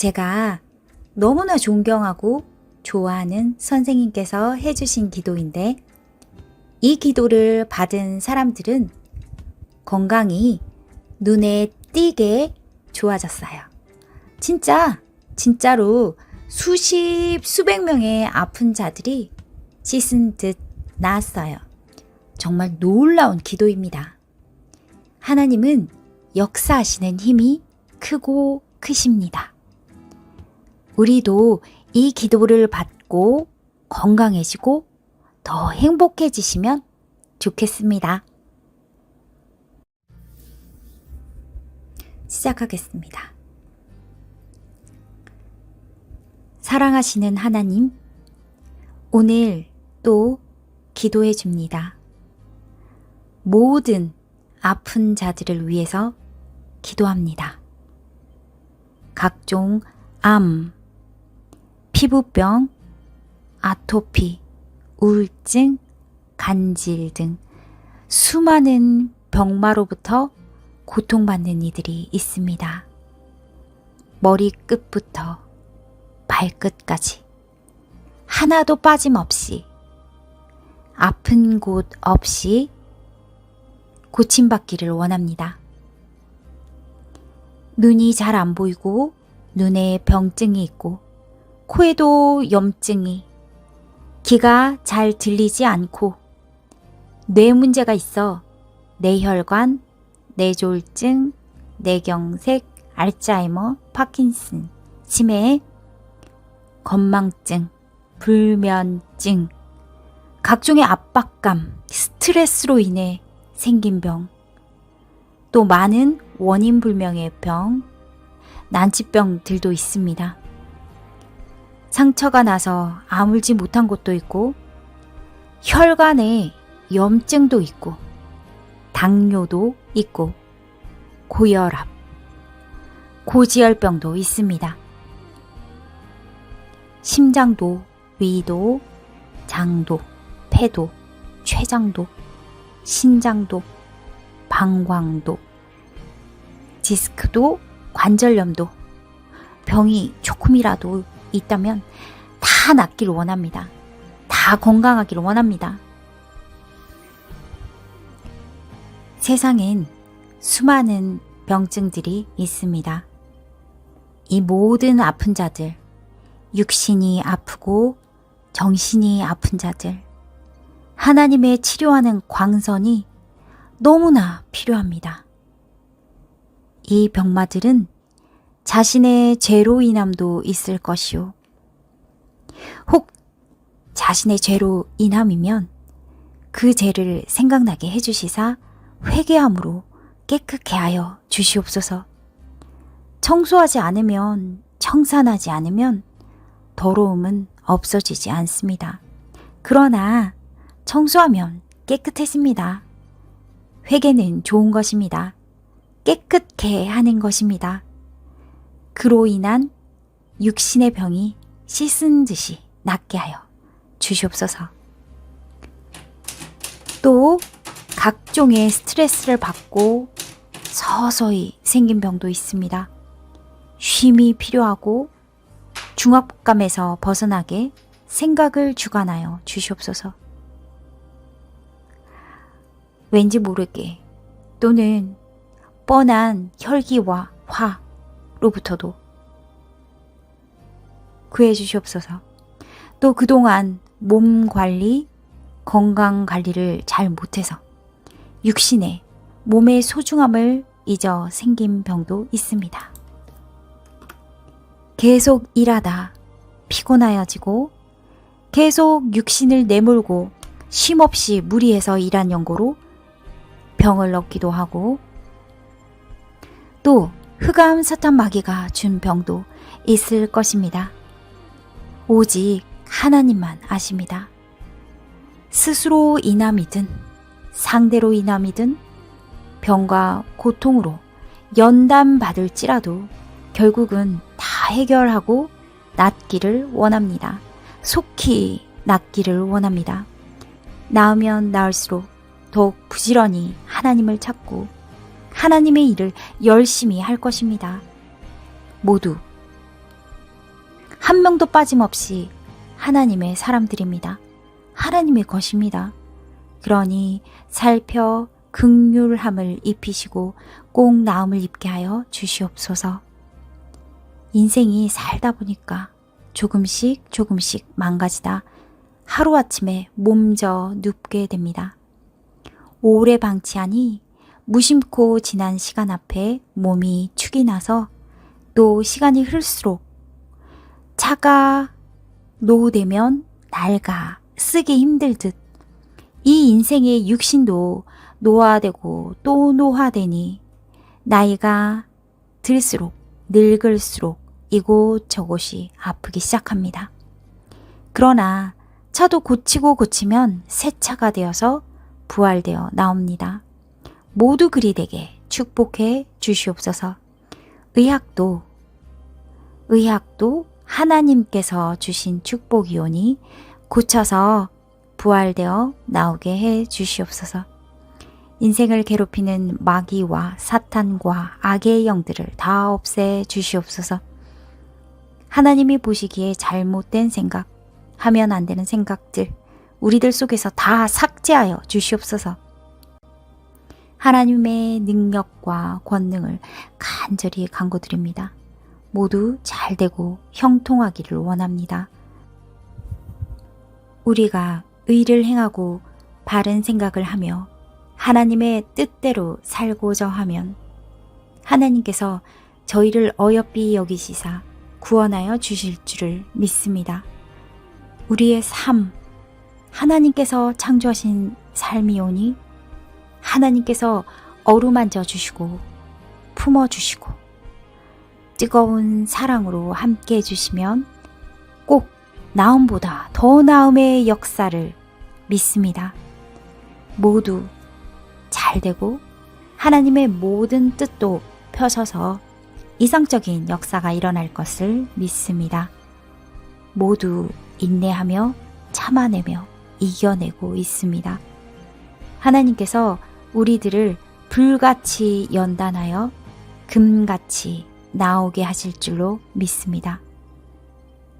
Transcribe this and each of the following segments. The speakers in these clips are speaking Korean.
제가 너무나 존경하고 좋아하는 선생님께서 해주신 기도인데, 이 기도를 받은 사람들은 건강이 눈에 띄게 좋아졌어요. 진짜, 진짜로 수십, 수백 명의 아픈 자들이 씻은 듯 나았어요. 정말 놀라운 기도입니다. 하나님은 역사하시는 힘이 크고 크십니다. 우리도 이 기도를 받고 건강해지고 더 행복해지시면 좋겠습니다. 시작하겠습니다. 사랑하시는 하나님, 오늘 또 기도해 줍니다. 모든 아픈 자들을 위해서 기도합니다. 각종 암, 피부병, 아토피, 우울증, 간질 등 수많은 병마로부터 고통받는 이들이 있습니다. 머리 끝부터 발끝까지 하나도 빠짐없이 아픈 곳 없이 고침받기를 원합니다. 눈이 잘 안 보이고 눈에 병증이 있고 코에도 염증이 귀가 잘 들리지 않고 뇌 문제가 있어 뇌혈관, 뇌졸중, 뇌경색, 알츠하이머, 파킨슨, 치매, 건망증, 불면증, 각종의 압박감, 스트레스로 인해 생긴 병, 또 많은 원인 불명의 병, 난치병들도 있습니다. 상처가 나서 아물지 못한 곳도 있고, 혈관에 염증도 있고, 당뇨도 있고, 고혈압, 고지혈병도 있습니다. 심장도, 위도, 장도, 폐도, 췌장도, 신장도, 방광도, 디스크도, 관절염도, 병이 조금이라도 있다면 다 낫기를 원합니다. 다 건강하기를 원합니다. 세상엔 수많은 병증들이 있습니다. 이 모든 아픈 자들, 육신이 아프고 정신이 아픈 자들, 하나님의 치료하는 광선이 너무나 필요합니다. 이 병마들은 자신의 죄로 인함도 있을 것이요. 혹 자신의 죄로 인함이면 그 죄를 생각나게 해주시사 회개함으로 깨끗게 하여 주시옵소서. 청소하지 않으면, 청산하지 않으면 더러움은 없어지지 않습니다. 그러나 청소하면 깨끗해집니다. 회개는 좋은 것입니다. 깨끗게 하는 것입니다. 그로 인한 육신의 병이 씻은 듯이 낫게 하여 주시옵소서. 또 각종의 스트레스를 받고 서서히 생긴 병도 있습니다. 쉼이 필요하고 중압감에서 벗어나게 생각을 주관하여 주시옵소서. 왠지 모르게 또는 뻔한 혈기와 화 로부터도 구해 주시옵소서. 또 그동안 몸 관리, 건강 관리를 잘 못해서 육신의 몸의 소중함을 잊어 생긴 병도 있습니다. 계속 일하다 피곤하여지고 계속 육신을 내몰고 쉼없이 무리해서 일한 연고로 병을 얻기도 하고 또 흑암 사탄 마귀가 준 병도 있을 것입니다. 오직 하나님만 아십니다. 스스로 인함이든 상대로 인함이든 병과 고통으로 연단받을지라도 결국은 다 해결하고 낫기를 원합니다. 속히 낫기를 원합니다. 나으면 나을수록 더욱 부지런히 하나님을 찾고 하나님의 일을 열심히 할 것입니다. 모두 한 명도 빠짐없이 하나님의 사람들입니다. 하나님의 것입니다. 그러니 살펴 극률함을 입히시고 꼭 나음을 입게 하여 주시옵소서. 인생이 살다 보니까 조금씩 조금씩 망가지다 하루아침에 몸져 눕게 됩니다. 오래 방치하니 무심코 지난 시간 앞에 몸이 축이 나서 또 시간이 흐를수록 차가 노후되면 낡아 쓰기 힘들 듯 이 인생의 육신도 노화되고 또 노화되니 나이가 들수록 늙을수록 이곳 저곳이 아프기 시작합니다. 그러나 차도 고치고 고치면 새 차가 되어서 부활되어 나옵니다. 모두 그리 되게 축복해 주시옵소서. 의학도 의학도 하나님께서 주신 축복이오니 고쳐서 부활되어 나오게 해 주시옵소서. 인생을 괴롭히는 마귀와 사탄과 악의 영들을 다 없애 주시옵소서. 하나님이 보시기에 잘못된 생각, 하면 안 되는 생각들, 우리들 속에서 다 삭제하여 주시옵소서. 하나님의 능력과 권능을 간절히 간구드립니다. 모두 잘 되고 형통하기를 원합니다. 우리가 의를 행하고 바른 생각을 하며 하나님의 뜻대로 살고자 하면 하나님께서 저희를 어여삐 여기시사 구원하여 주실 줄을 믿습니다. 우리의 삶, 하나님께서 창조하신 삶이 오니 하나님께서 어루만져 주시고 품어 주시고 뜨거운 사랑으로 함께 해 주시면 꼭 나음보다 더 나음의 역사를 믿습니다. 모두 잘 되고 하나님의 모든 뜻도 펴서서 이상적인 역사가 일어날 것을 믿습니다. 모두 인내하며 참아내며 이겨내고 있습니다. 하나님께서 우리들을 불같이 연단하여 금같이 나오게 하실 줄로 믿습니다.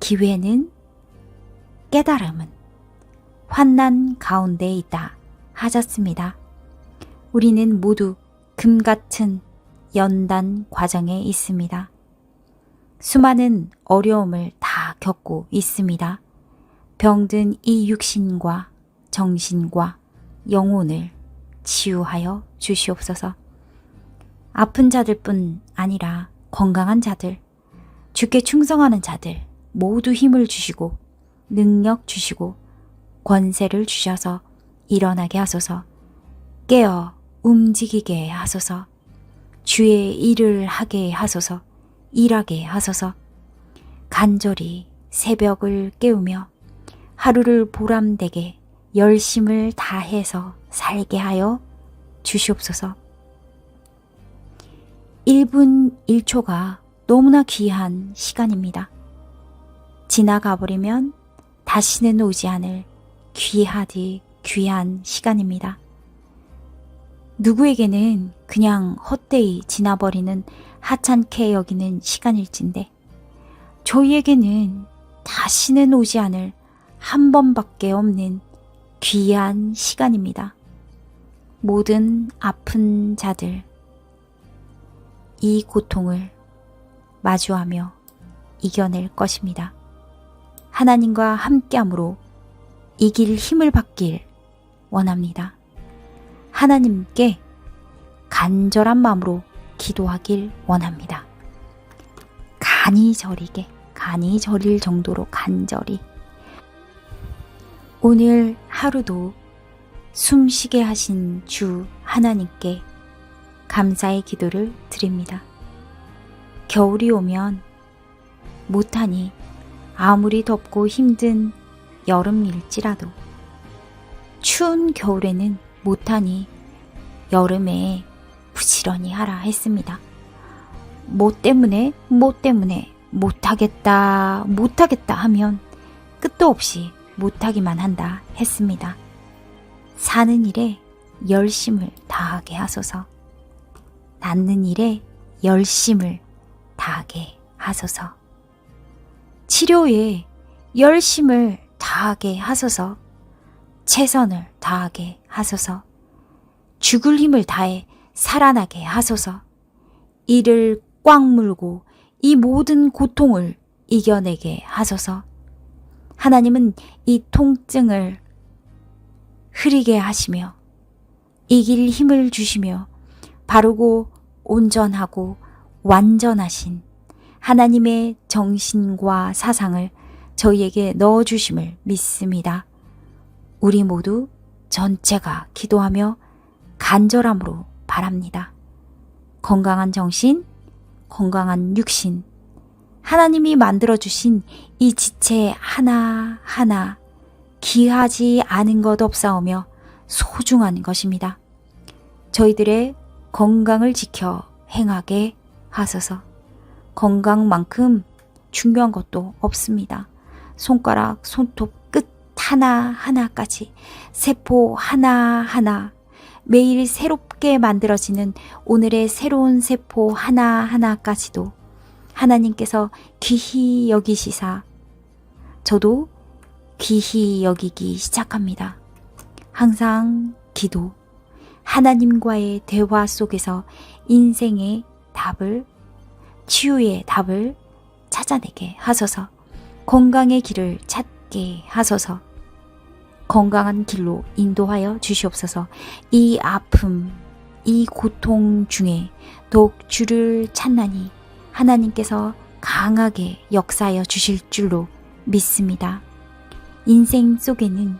기회는 깨달음은 환난 가운데 있다 하셨습니다. 우리는 모두 금 같은 연단 과정에 있습니다. 수많은 어려움을 다 겪고 있습니다. 병든 이 육신과 정신과 영혼을 치유하여 주시옵소서. 아픈 자들뿐 아니라 건강한 자들, 주께 충성하는 자들 모두 힘을 주시고 능력 주시고 권세를 주셔서 일어나게 하소서. 깨어 움직이게 하소서. 주의 일을 하게 하소서. 일하게 하소서. 간절히 새벽을 깨우며 하루를 보람되게 열심을 다해서 살게 하여 주시옵소서. 1분 1초가 너무나 귀한 시간입니다. 지나가 버리면 다시는 오지 않을 귀하디 귀한 시간입니다. 누구에게는 그냥 헛되이 지나버리는 하찮게 여기는 시간일진데 저희에게는 다시는 오지 않을 한 번밖에 없는 귀한 시간입니다. 모든 아픈 자들, 이 고통을 마주하며 이겨낼 것입니다. 하나님과 함께함으로 이길 힘을 받길 원합니다. 하나님께 간절한 마음으로 기도하길 원합니다. 간이 저리게, 간이 저릴 정도로 간절히. 오늘 하루도 숨쉬게 하신 주 하나님께 감사의 기도를 드립니다. 겨울이 오면 못하니 아무리 덥고 힘든 여름일지라도 추운 겨울에는 못하니 여름에 부지런히 하라 했습니다. 뭐 때문에, 뭐 때문에 못하겠다, 못하겠다 하면 끝도 없이 못하기만 한다 했습니다. 사는 일에 열심을 다하게 하소서. 낳는 일에 열심을 다하게 하소서. 치료에 열심을 다하게 하소서, 최선을 다하게 하소서, 죽을 힘을 다해 살아나게 하소서, 이를 꽉 물고 이 모든 고통을 이겨내게 하소서. 하나님은 이 통증을 흐리게 하시며 이길 힘을 주시며 바르고 온전하고 완전하신 하나님의 정신과 사상을 저희에게 넣어 주심을 믿습니다. 우리 모두 전체가 기도하며 간절함으로 바랍니다. 건강한 정신, 건강한 육신, 하나님이 만들어 주신 이 지체 하나하나 귀하지 않은 것 없사오며 소중한 것입니다. 저희들의 건강을 지켜 행하게 하소서. 건강만큼 중요한 것도 없습니다. 손가락, 손톱 끝 하나하나까지 세포 하나하나 매일 새롭게 만들어지는 오늘의 새로운 세포 하나하나까지도 하나님께서 귀히 여기시사 저도 귀히 여기기 시작합니다. 항상 기도, 하나님과의 대화 속에서 인생의 답을, 치유의 답을 찾아내게 하소서, 건강의 길을 찾게 하소서, 건강한 길로 인도하여 주시옵소서, 이 아픔, 이 고통 중에 더욱 주를 찾나니 하나님께서 강하게 역사하여 주실 줄로 믿습니다. 인생 속에는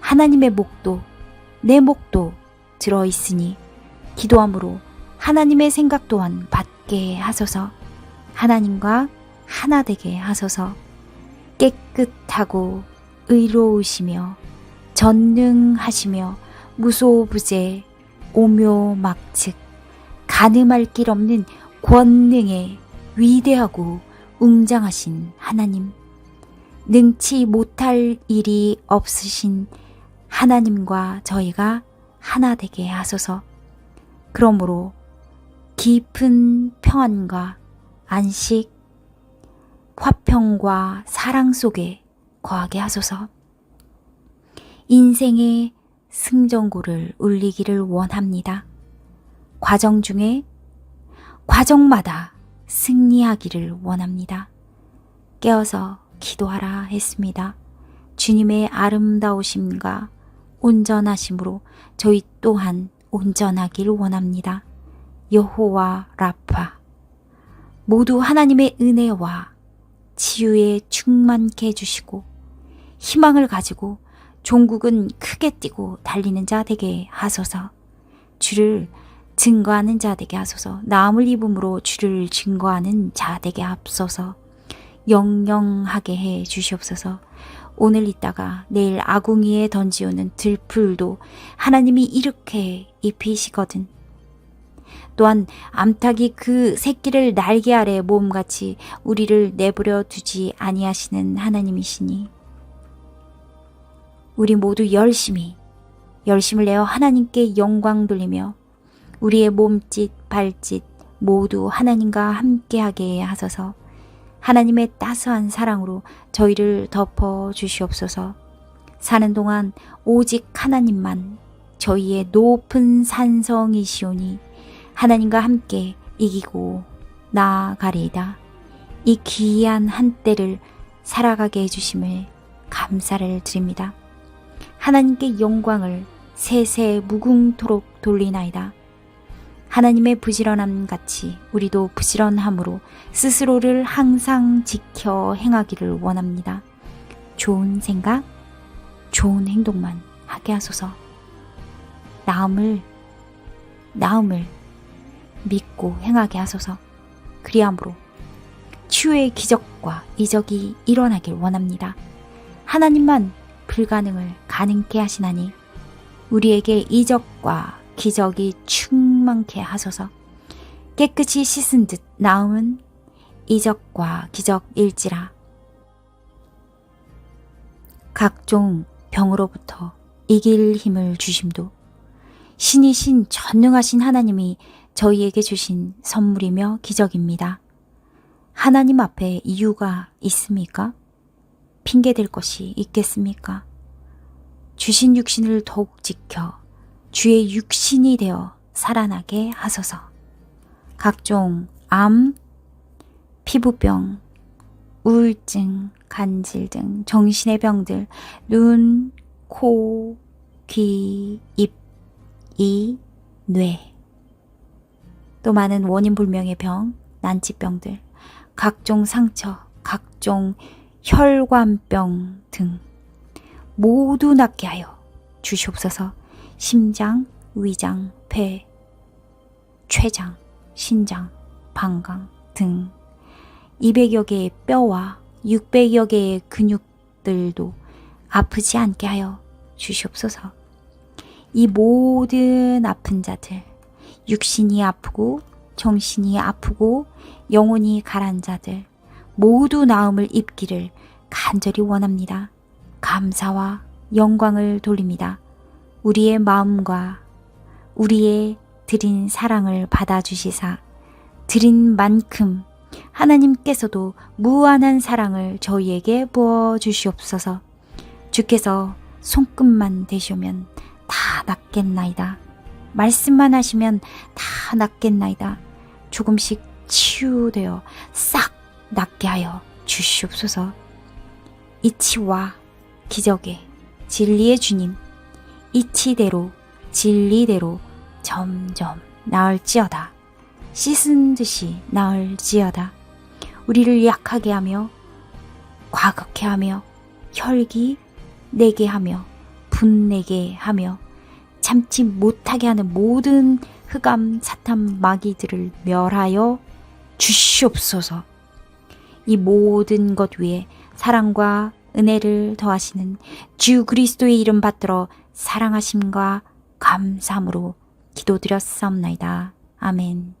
하나님의 목도 내 목도 들어 있으니 기도함으로 하나님의 생각 또한 받게 하소서. 하나님과 하나 되게 하소서. 깨끗하고 의로우시며 전능하시며 무소부재 오묘막측 가늠할 길 없는 권능의 위대하고 웅장하신 하나님 능치 못할 일이 없으신 하나님과 저희가 하나 되게 하소서. 그러므로 깊은 평안과 안식, 화평과 사랑 속에 거하게 하소서. 인생의 승전고를 울리기를 원합니다. 과정 중에 과정마다 승리하기를 원합니다. 깨어서 기도하라 했습니다. 주님의 아름다우심과 온전하심으로 저희 또한 온전하길 원합니다. 여호와 라파 모두 하나님의 은혜와 치유에 충만케 해주시고 희망을 가지고 종국은 크게 뛰고 달리는 자 되게 하소서 주를 증거하는 자 되게 하소서 나음을 입음으로 주를 증거하는 자 되게 앞서서 영영하게 해 주시옵소서 오늘 있다가 내일 아궁이에 던지오는 들풀도 하나님이 이렇게 입히시거든. 또한 암탉이 그 새끼를 날개 아래 모음같이 우리를 내버려 두지 아니하시는 하나님이시니 우리 모두 열심히 열심을 내어 하나님께 영광 돌리며 우리의 몸짓 발짓 모두 하나님과 함께하게 하소서 하나님의 따스한 사랑으로 저희를 덮어 주시옵소서. 사는 동안 오직 하나님만 저희의 높은 산성이시오니 하나님과 함께 이기고 나아가리이다. 이 귀한 한때를 살아가게 해주심을 감사를 드립니다. 하나님께 영광을 세세 무궁토록 돌리나이다. 하나님의 부지런함 같이 우리도 부지런함으로 스스로를 항상 지켜 행하기를 원합니다. 좋은 생각, 좋은 행동만 하게 하소서. 나음을, 나음을 믿고 행하게 하소서. 그리함으로 치유의 기적과 이적이 일어나길 원합니다. 하나님만 불가능을 가능케 하시나니 우리에게 이적과 기적이 충 만케 하소서. 깨끗이 씻은 듯 나음은 이적과 기적일지라. 각종 병으로부터 이길 힘을 주심도 신이신 전능하신 하나님이 저희에게 주신 선물이며 기적입니다. 하나님 앞에 이유가 있습니까? 핑계댈 것이 있겠습니까? 주신 육신을 더욱 지켜 주의 육신이 되어 살아나게 하소서. 각종 암, 피부병, 우울증, 간질 등 정신의 병들, 눈, 코, 귀, 입, 이, 뇌. 또 많은 원인 불명의 병, 난치병들, 각종 상처, 각종 혈관병 등 모두 낫게 하여 주시옵소서 심장, 위장, 폐, 췌장, 신장, 방광 등 200여 개의 뼈와 600여 개의 근육들도 아프지 않게 하여 주시옵소서. 이 모든 아픈 자들, 육신이 아프고 정신이 아프고 영혼이 가란 자들 모두 나음을 입기를 간절히 원합니다. 감사와 영광을 돌립니다. 우리의 마음과 우리의 드린 사랑을 받아주시사 드린 만큼 하나님께서도 무한한 사랑을 저희에게 부어 주시옵소서. 주께서 손끝만 대시오면 다 낫겠나이다. 말씀만 하시면 다 낫겠나이다. 조금씩 치유되어 싹 낫게 하여 주시옵소서. 이치와 기적의 진리의 주님, 이치대로 진리대로 점점 나을지어다. 씻은 듯이 나을지어다. 우리를 약하게 하며 과격해 하며 혈기 내게 하며 분내게 하며 참지 못하게 하는 모든 흑암 사탄 마귀들을 멸하여 주시옵소서. 이 모든 것 위에 사랑과 은혜를 더하시는 주 그리스도의 이름 받들어 사랑하심과 감사함으로 기도드렸사옵나이다. 아멘.